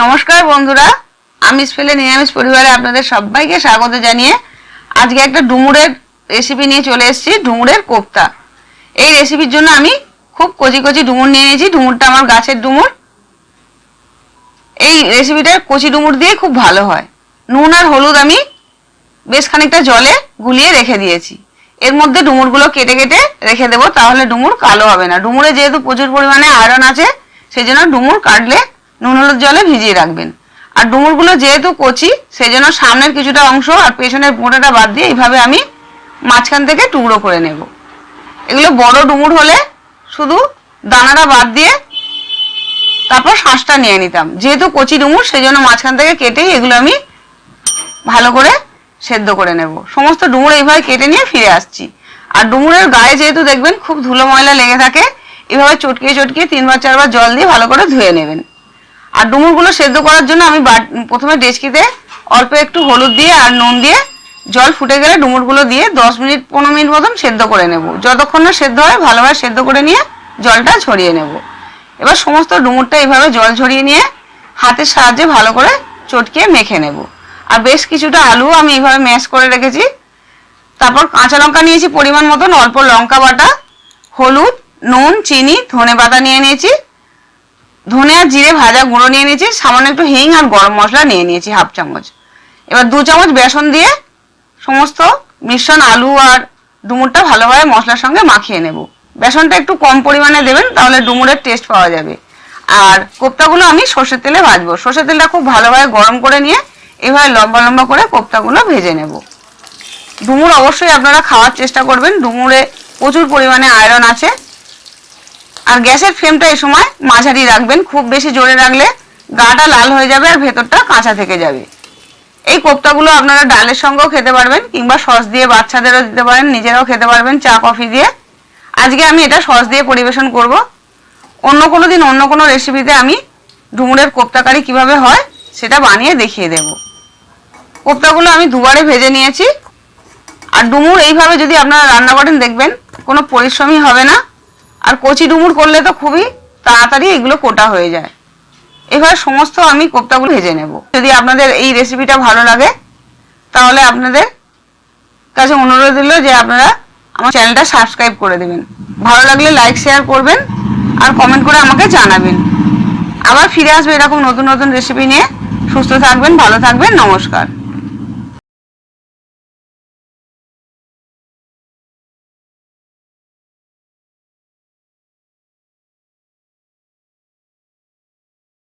নমস্কার বন্ধুরা আমিষ ফেলে নিরামিষ পরিবারে আপনাদের সবাইকে স্বাগত জানিয়ে আজকে একটা ডুমুরের রেসিপি নিয়ে চলে এসেছি, ডুমুরের কোপ্তা এই রেসিপির জন্য আমি খুব কচি কচি ডুমুর নিয়ে নিয়েছি, ডুমুরটা আমার গাছের ডুমুর। এই রেসিপিটা কচি ডুমুর দিয়ে খুব ভালো হয়। নুন আর হলুদ আমি বেশ খানিকটা জলে গুলিয়ে রেখে দিয়েছি। এর মধ্যে ডুমুরগুলো কেটে কেটে রেখে দেবো, তাহলে ডুমুর কালো হবে না। ডুমুরে যেহেতু প্রচুর পরিমাণে আয়রন আছে সেই জন্য ডুমুর কাটলে নুন হলুদ জলে ভিজিয়ে রাখবেন। আর ডুমুরগুলো যেহেতু কচি সেই জন্য সামনের কিছুটা অংশ আর পেছনের মোটাটা বাদ দিয়ে এইভাবে আমি মাঝখান থেকে টুকরো করে নেব। এগুলো বড় ডুমুর হলে শুধু দানাটা বাদ দিয়ে তারপর শাঁসটা নিয়ে নিতাম। যেহেতু কচি ডুমুর সেই জন্য মাঝখান থেকে কেটেই এগুলো আমি ভালো করে সেদ্ধ করে নেব। সমস্ত ডুমুর এইভাবে কেটে নিয়ে ফিরে আসছি। আর ডুমুরের গায়ে যেহেতু দেখবেন খুব ধুলো ময়লা লেগে থাকে, এভাবে চটকিয়ে চটকিয়ে তিনবার চারবার জল দিয়ে ভালো করে ধুয়ে নেবেন। আর ডুমুরগুলো সেদ্ধ করার জন্য আমি প্রথমে ডেচকিতে অল্প একটু হলুদ দিয়ে আর নুন দিয়ে জল ফুটে গেলে ডুমুরগুলো দিয়ে দশ মিনিট, পনেরো মিনিট মতন সেদ্ধ করে নেব। যতক্ষণ না সেদ্ধ হয়, ভালোভাবে সেদ্ধ করে নিয়ে জলটা ছড়িয়ে নেব। এবার সমস্ত ডুমুরটা এইভাবে জল ঝরিয়ে নিয়ে হাতের সাহায্যে ভালো করে চটকিয়ে মেখে নেব। আর বেশ কিছুটা আলু আমি এইভাবে ম্যাশ করে রেখেছি। তারপর কাঁচা লঙ্কা নিয়েছি পরিমাণ মতন, অল্প লঙ্কা বাটা, হলুদ, নুন, চিনি, ধনে পাতা নিয়ে নিয়েছি। ধনে আর জিরে ভাজা গুঁড়ো নিয়ে নিয়েছি, সামান্য একটু হিং আর গরম মশলা নিয়ে নিয়েছি হাফ চামচ। এবার দু চামচ বেসন দিয়ে সমস্ত মিশ্রণ আলু আর ডুমুরটা ভালোভাবে মশলার সঙ্গে মাখিয়ে নেব। বেসনটা একটু কম পরিমাণে দেবেন, তাহলে ডুমুরের টেস্ট পাওয়া যাবে। আর কোপ্তাগুলো আমি সর্ষের তেলে ভাজবো। সর্ষের তেলটা খুব ভালোভাবে গরম করে নিয়ে এভাবে লম্বা লম্বা করে কোপ্তাগুলো ভেজে নেব। ডুমুর অবশ্যই আপনারা খাওয়ার চেষ্টা করবেন। ডুমুরে প্রচুর পরিমাণে আয়রন আছে। আর গ্যাসের ফ্লেমটা এই সময় মাঝারি রাখবেন। খুব বেশি জোরে রাখলে গাটা লাল হয়ে যাবে আর ভেতরটা কাঁচা থেকে যাবে। এই কোপ্তাগুলো আপনারা ডালের সঙ্গেও খেতে পারবেন কিংবা সস দিয়ে বাচ্চাদেরও দিতে পারেন, নিজেরাও খেতে পারবেন চা, কফি দিয়ে। আজকে আমি এটা সস দিয়ে পরিবেশন করব। অন্য কোনো দিন অন্য কোনো রেসিপিতে আমি ডুমুরের কোপ্তাকারি কীভাবে হয় সেটা বানিয়ে দেখিয়ে দেব। কোপ্তাগুলো আমি দুবারে ভেজে নিয়েছি। আর ডুমুর এইভাবে যদি আপনারা রান্না করেন দেখবেন, কোনো পরিশ্রমই হবে না। আর কচি ডুমুর করলে তো খুবই তাড়াতাড়ি এগুলো কোটা হয়ে যায়। এবার সমস্ত আমি কোপ্তাগুলো ভেজে নেব। যদি আপনাদের এই রেসিপিটা ভালো লাগে, তাহলে আপনাদের কাছে অনুরোধ দিল যে আপনারা আমার চ্যানেলটা সাবস্ক্রাইব করে দেবেন। ভালো লাগলে লাইক শেয়ার করবেন আর কমেন্ট করে আমাকে জানাবেন। আবার ফিরে আসবে এরকম নতুন নতুন রেসিপি নিয়ে। সুস্থ থাকবেন, ভালো থাকবেন, নমস্কার।